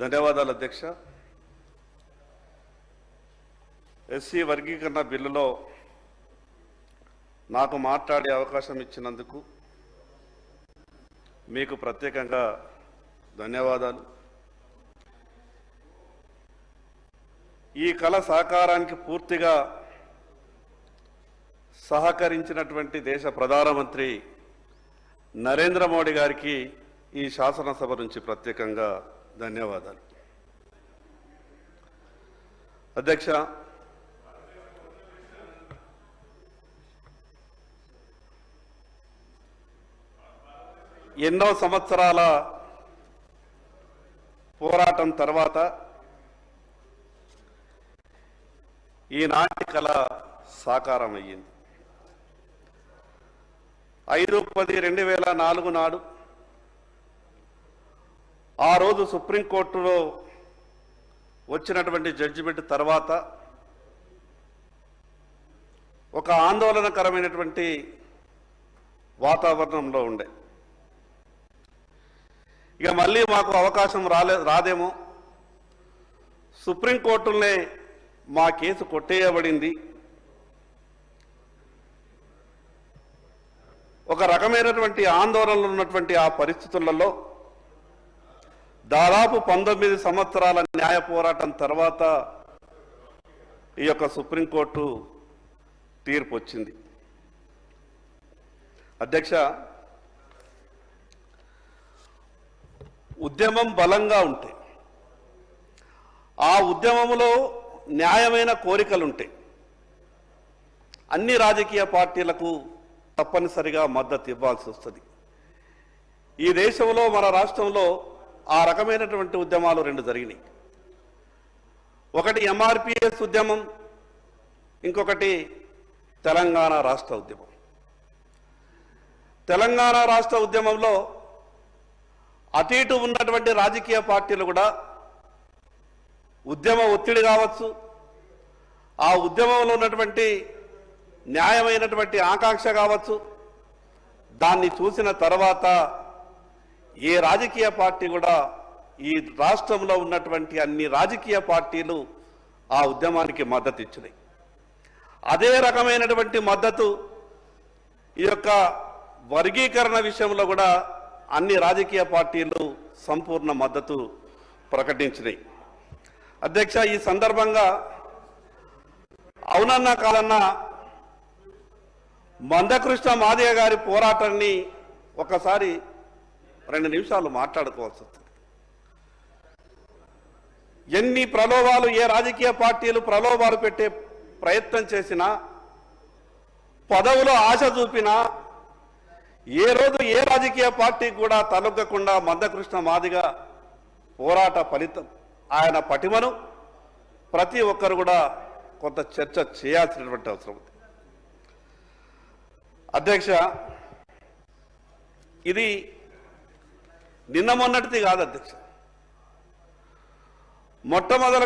ధన్యవాదాలు అధ్యక్ష. ఎస్సీ వర్గీకరణ బిల్లులో నాకు మాట్లాడే అవకాశం ఇచ్చినందుకు మీకు ప్రత్యేకంగా ధన్యవాదాలు. ఈ కళ సహకారానికి పూర్తిగా సహకరించినటువంటి దేశ ప్రధానమంత్రి నరేంద్ర మోడీ గారికి ఈ శాసనసభ నుంచి ప్రత్యేకంగా ధన్యవాదాలు. అధ్యక్ష. ఎన్నో సంవత్సరాల పోరాటం తర్వాత ఈనాటి కళ సాకారం అయ్యింది. ఐదు పది రెండు వేల నాలుగు నాడు ఆ రోజు సుప్రీంకోర్టులో వచ్చినటువంటి జడ్జిమెంట్ తర్వాత ఒక ఆందోళనకరమైనటువంటి వాతావరణంలో ఉండే. ఇక మళ్ళీ మాకు అవకాశం రాలే రాదేమో. సుప్రీంకోర్టులనే మా కేసు కొట్టేయబడింది. ఒక రకమైనటువంటి ఆందోళనలు ఉన్నటువంటి ఆ పరిస్థితులలో దాదాపు పంతొమ్మిది సంవత్సరాల న్యాయ పోరాటం తర్వాత ఈ యొక్క సుప్రీంకోర్టు తీర్పు వచ్చింది. అధ్యక్ష ఉద్యమం బలంగా ఉంటే ఆ ఉద్యమంలో న్యాయమైన కోరికలుంటే అన్ని రాజకీయ పార్టీలకు తప్పనిసరిగా మద్దతు ఇవ్వాల్సి వస్తుంది. ఈ దేశంలో మన రాష్ట్రంలో ఆ రకమైనటువంటి ఉద్యమాలు రెండు జరిగినాయి. ఒకటి ఎంఆర్పిఎస్ ఉద్యమం ఇంకొకటి తెలంగాణ రాష్ట్ర ఉద్యమం. తెలంగాణ రాష్ట్ర ఉద్యమంలో అటు ఇటు ఉన్నటువంటి రాజకీయ పార్టీలు కూడా ఉద్యమ ఒత్తిడి కావచ్చు ఆ ఉద్యమంలో ఉన్నటువంటి న్యాయమైనటువంటి ఆకాంక్ష కావచ్చు దాన్ని చూసిన తర్వాత ఏ రాజకీయ పార్టీ కూడా ఈ రాష్ట్రంలో ఉన్నటువంటి అన్ని రాజకీయ పార్టీలు ఆ ఉద్యమానికి మద్దతు ఇచ్చినాయి. అదే రకమైనటువంటి మద్దతు ఈ యొక్క వర్గీకరణ విషయంలో కూడా అన్ని రాజకీయ పార్టీలు సంపూర్ణ మద్దతు ప్రకటించినాయి. అధ్యక్ష ఈ సందర్భంగా అవునన్నా కాదన్నా మందకృష్ణ మాదయ్య గారి పోరాటాన్ని ఒకసారి రెండు నిమిషాలు మాట్లాడుకోవాల్సి వస్తుంది. ఎన్ని ప్రలోభాలు ఏ రాజకీయ పార్టీలు ప్రలోభాలు పెట్టే ప్రయత్నం చేసినా పదవులో ఆశ చూపినా ఏ రోజు ఏ రాజకీయ పార్టీ కూడా తలొగ్గకుండా మందకృష్ణ మాదిగా పోరాట ఫలితం ఆయన పటిమను ప్రతి ఒక్కరు కూడా కొంత చర్చ చేయాల్సినటువంటి అవసరం ఉంది. అధ్యక్ష ఇది నిన్న మొన్నటిది కాదు అధ్యక్ష. మొట్టమొదలుగా